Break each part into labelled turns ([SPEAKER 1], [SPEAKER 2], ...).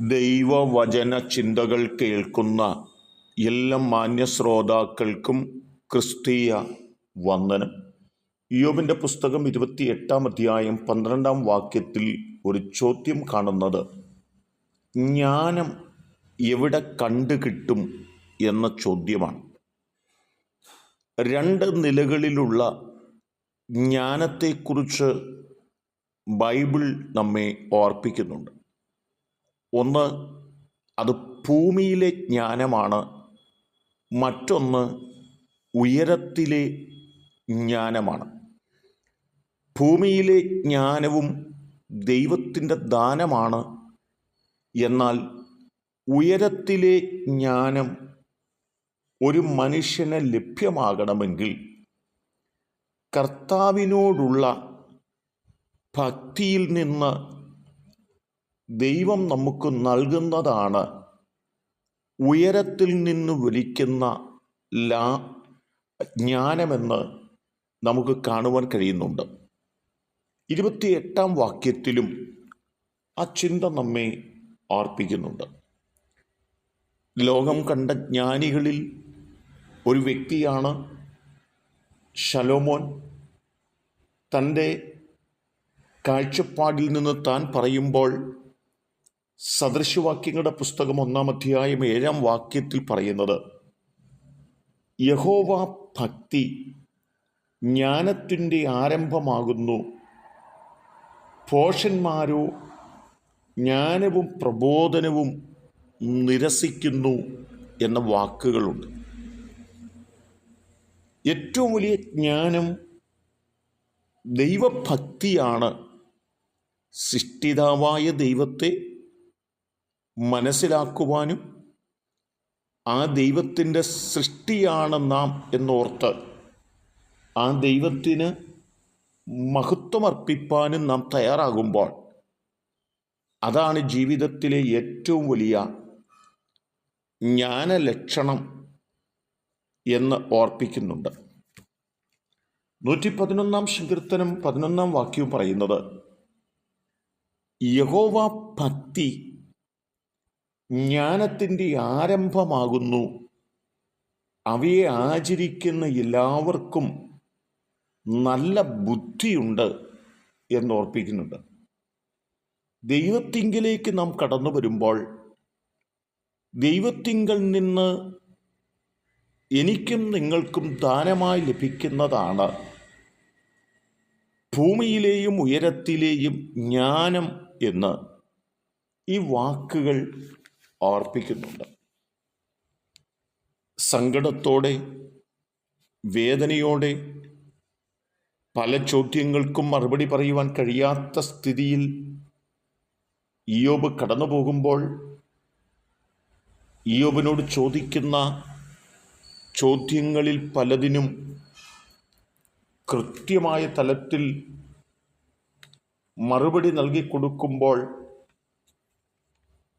[SPEAKER 1] ദൈവവചന ചിന്തകൾ കേൾക്കുന്ന എല്ലാ മാന്യശ്രോതാക്കൾക്കും ക്രിസ്തീയ വന്ദനം. യോബിന്റെ പുസ്തകം ഇരുപത്തിയെട്ടാം അധ്യായം പന്ത്രണ്ടാം വാക്യത്തിൽ ഒരു ചോദ്യം കാണുന്നത് ജ്ഞാനം എവിടെ കണ്ടുകിട്ടും? എന്ന ചോദ്യമാണ്. രണ്ട് നിലകളിലുള്ള ജ്ഞാനത്തെക്കുറിച്ച് ബൈബിൾ നമ്മെ ഓർപ്പിക്കുന്നുണ്ട്. ഒന്ന് അത് ഭൂമിയിലെ ജ്ഞാനമാണ്. മറ്റൊന്ന് ഉയരത്തിലെ ജ്ഞാനമാണ്. ഭൂമിയിലെ ജ്ഞാനവും ദൈവത്തിന്റെ ദാനമാണ്. എന്നാൽ ഉയരത്തിലെ ജ്ഞാനം ഒരു മനുഷ്യന് ലഭ്യമാകണമെങ്കിൽ കർത്താവിനോടുള്ള ഭക്തിയിൽ നിന്ന് ദൈവം നമുക്ക് നൽകുന്നതാണ്. ഉയരത്തിൽ നിന്ന് വിളിക്കുന്ന ലാ ജ്ഞാനമെന്ന് നമുക്ക് കാണുവാൻ കഴിയുന്നുണ്ട്. ഇരുപത്തിയെട്ടാം വാക്യത്തിലും ആ ചിന്ത നമ്മെ ഓർപ്പിക്കുന്നുണ്ട് ലോകം കണ്ട ജ്ഞാനികളിൽ ഒരു വ്യക്തിയാണ് ഷലോമോൻ തന്റെ കാഴ്ചപ്പാടിൽ നിന്ന് താൻ പറയുമ്പോൾ സദൃശവാക്യങ്ങളുടെ പുസ്തകം ഒന്നാം അധ്യായം ഏഴാം വാക്യത്തിൽ പറയുന്നത് യഹോവ ഭക്തി ജ്ഞാനത്തിന്റെ ആരംഭമാകുന്നു. പോഷന്മാരോ ജ്ഞാനവും പ്രബോധനവും നിരസിക്കുന്നു എന്ന വാക്കുകളുണ്ട്. ഏറ്റവും വലിയ ജ്ഞാനം ദൈവഭക്തിയാണ്. സൃഷ്ടിതാവായ ദൈവത്തെ മനസ്സിലാക്കുവാനും ആ ദൈവത്തിന്റെ സൃഷ്ടിയാണ് നാം എന്നോർത്ത് ആ ദൈവത്തിന് മഹത്വമർപ്പിപ്പാനും നാം തയ്യാറാകുമ്പോൾ അതാണ് ജീവിതത്തിലെ ഏറ്റവും വലിയ ജ്ഞാനലക്ഷണം എന്ന് ഓർപ്പിക്കുന്നുണ്ട്. നൂറ്റി പതിനൊന്നാം സങ്കീർത്തനം പതിനൊന്നാം വാക്യവും പറയുന്നത് യഹോവ ഭക്തി ജ്ഞാനത്തിന്റെ ആരംഭമാകുന്നു. അവയെ ആചരിക്കുന്ന എല്ലാവർക്കും നല്ല ബുദ്ധിയുണ്ട് എന്ന് ഓർപ്പിക്കുന്നുണ്ട് ദൈവത്തിങ്കിലേക്ക് നാം കടന്നു വരുമ്പോൾ ദൈവത്തിങ്കൽ നിന്ന് എനിക്കും നിങ്ങൾക്കും ദാനമായി ലഭിക്കുന്നതാണ്. ഭൂമിയിലെയും ഉയരത്തിലെയും ജ്ഞാനം എന്ന് ഈ വാക്കുകൾ ഓർപ്പിക്കുന്നുണ്ട്. സങ്കടത്തോടെ വേദനയോടെ പല ചോദ്യങ്ങൾക്കും മറുപടി പറയുവാൻ കഴിയാത്ത സ്ഥിതിയിൽ ഇയോബ് കടന്നു പോകുമ്പോൾ ഇയോബിനോട് ചോദിക്കുന്ന ചോദ്യങ്ങളിൽ പലതിനും കൃത്യമായ തലത്തിൽ മറുപടി നൽകി കൊടുക്കുമ്പോൾ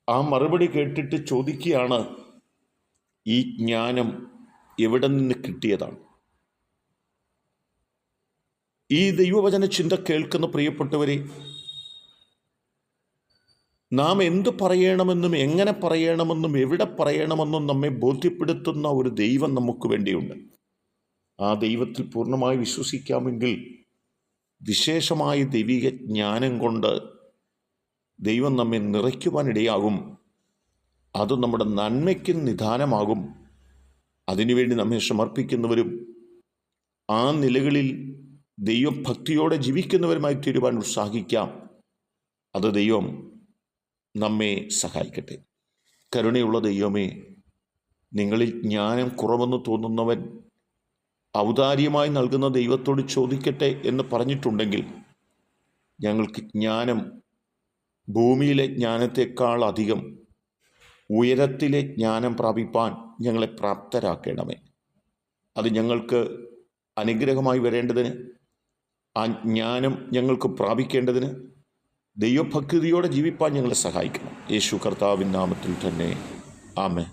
[SPEAKER 1] ആ മറുപടി കേട്ടിട്ട് ചോദിക്കുകയാണ് ഈ ജ്ഞാനം എവിടെ നിന്ന് കിട്ടിയതാണ്? ഈ ദൈവവചന ചിന്ത കേൾക്കുന്ന പ്രിയപ്പെട്ടവരെ നാം എന്തു പറയണമെന്നും എങ്ങനെ പറയണമെന്നും എവിടെ പറയണമെന്നും നമ്മെ ബോധ്യപ്പെടുത്തുന്ന ഒരു ദൈവം നമുക്ക് വേണ്ടിയുണ്ട്. ആ ദൈവത്തിൽ പൂർണമായി വിശ്വസിക്കാമെങ്കിൽ വിശേഷമായ ദൈവിക ജ്ഞാനം കൊണ്ട് ദൈവം നമ്മെ നിറയ്ക്കുവാനിടയാകും. അത് നമ്മുടെ നന്മയ്ക്ക് നിധാനമാകും അതിനുവേണ്ടി നമ്മെ സമർപ്പിക്കുന്നവരും ആ നിലകളിൽ ദൈവഭക്തിയോടെ ജീവിക്കുന്നവരുമായി തീരുവാൻ ഉത്സാഹിക്കാം. അത് ദൈവം നമ്മെ സഹായിക്കട്ടെ. കരുണയുള്ള ദൈവമേ നിങ്ങളിൽ ജ്ഞാനം കുറവെന്ന് തോന്നുന്നവൻ ഔദാര്യമായി നൽകുന്ന ദൈവത്തോട് ചോദിക്കട്ടെ എന്ന് പറഞ്ഞിട്ടുണ്ടെങ്കിൽ ഞങ്ങൾക്ക് ജ്ഞാനം ഭൂമിയിലെ ജ്ഞാനത്തെക്കാൾ അധികം ഉയരത്തിലെ ജ്ഞാനം പ്രാപിപ്പാൻ ഞങ്ങളെ പ്രാപ്തരാക്കണമേ. അത് ഞങ്ങൾക്ക് അനുഗ്രഹമായി വരേണ്ടതിന് ആ ജ്ഞാനം ഞങ്ങൾക്ക് പ്രാപിക്കേണ്ടതിന് ദൈവഭക്തിയോടെ ജീവിപ്പാൻ ഞങ്ങളെ സഹായിക്കണം. യേശു കർത്താവിൻ നാമത്തിൽ തന്നെ. ആമേ